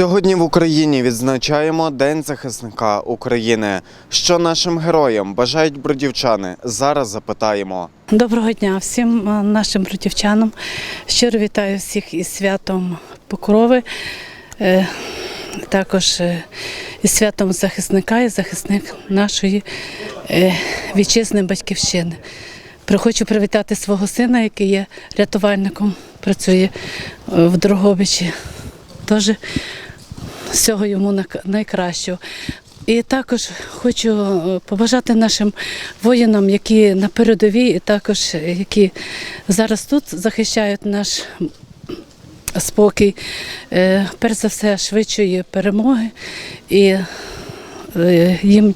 Сьогодні в Україні відзначаємо День захисника України. Що нашим героям бажають бродівчани? Зараз запитаємо. Доброго дня всім е, нашим бродівчанам. Щиро вітаю всіх із святом Покрови, е, також е, із святом захисника і захисник нашої вітчизни батьківщини. Хочу привітати свого сина, який є рятувальником, працює в Дрогобичі. Тож всього йому найкращого. І також хочу е, побажати нашим воїнам, які на передовій, і також е, які зараз тут захищають наш спокій, е, перш за все, швидшої перемоги і їм,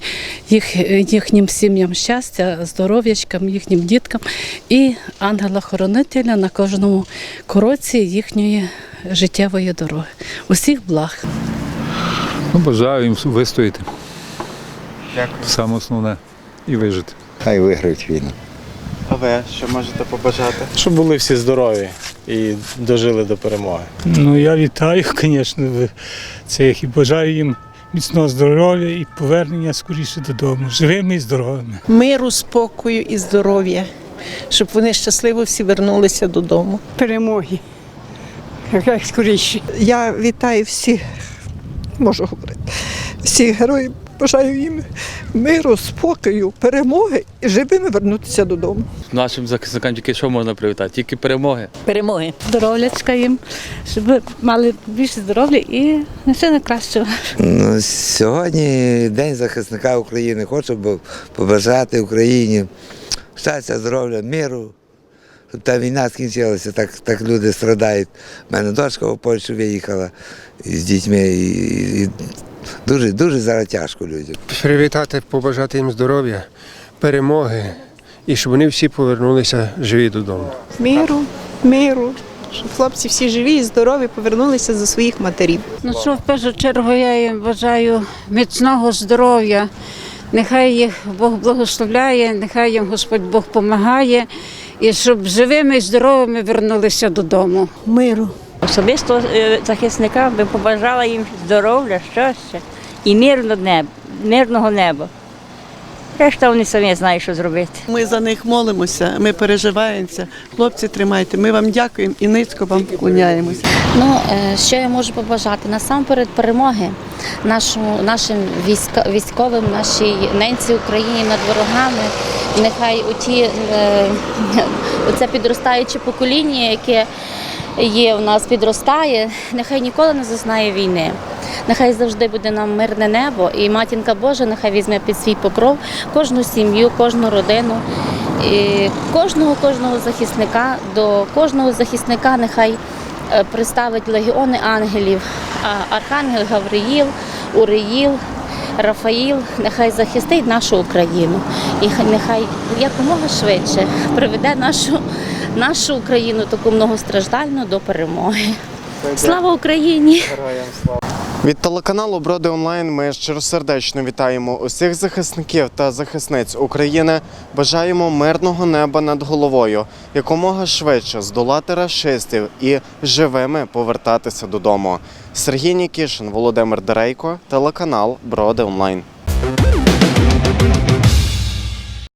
їх, їхнім сім'ям щастя, здоров'ячкам, їхнім діткам і ангела-хоронителя на кожному кроці їхньої життєвої дороги. Усіх благ. Ну, бажаю їм вистояти. Дякую. Саме основне і вижити. Хай виграють війну. А ви що можете побажати? Щоб були всі здорові і дожили до перемоги. Ну я вітаю, звісно, цих і бажаю їм міцного здоров'я і повернення скоріше додому, живими і здоровими. миру, спокою і здоров'я, щоб вони щасливо всі вернулися додому. перемоги. Як скоріше. Я вітаю всіх, можу говорити, всіх героїв. Бажаю їм миру, спокою, перемоги і живими вернутися додому. Нашим захисникам тільки що можна привітати? Тільки перемоги. перемоги. Здоров'ячка їм, щоб мали більше здоров'я і все найкращого. Ну, сьогодні День захисника України. Хочу побажати Україні щастя, здоров'я, миру. Та війна скінчилася, так, так люди страдають. У мене дочка в Польщу виїхала з дітьми. І, і дуже, дуже зараз тяжко людям. Привітати, побажати їм здоров'я, перемоги і щоб вони всі повернулися живі додому. Миру, миру, щоб хлопці всі живі і здорові повернулися до своїх матерів. Ну що, в першу чергу я їм бажаю міцного здоров'я. Нехай їх Бог благословляє, нехай їм Господь Бог допомагає, і щоб живими і здоровими вернулися додому. Миру. Особисто е, захисникам би побажала їм здоров'я, щастя і мирного неба, мирного неба. Решта вони самі знають, що зробити. Ми за них молимося, ми переживаємося. Хлопці, тримайте. Ми вам дякуємо і низько вам поклоняємося. Ну, е, що я можу побажати? Насамперед перемоги нашу, нашим військовим, нашій ненці Україні над ворогами. Нехай оті, е, оце підростаюче покоління, яке є у нас, підростає, нехай ніколи не зазнає війни. Нехай завжди буде нам мирне небо, і матінка Божа нехай візьме під свій покров кожну сім'ю, кожну родину, і кожного кожного захисника. До кожного захисника нехай е, приставить легіони ангелів, Архангел Гавриїл, Уриїл, Рафаїл, нехай захистить нашу Україну і нехай якомога швидше приведе нашу, нашу Україну таку многостраждальну до перемоги. Слава Україні! Героям слава! Від телеканалу Броди Онлайн ми щиросердечно вітаємо усіх захисників та захисниць України. Бажаємо мирного неба над головою, якомога швидше здолати расистів і живими повертатися додому. Сергій Нікішин, Володимир Дерейко, телеканал Броди Онлайн.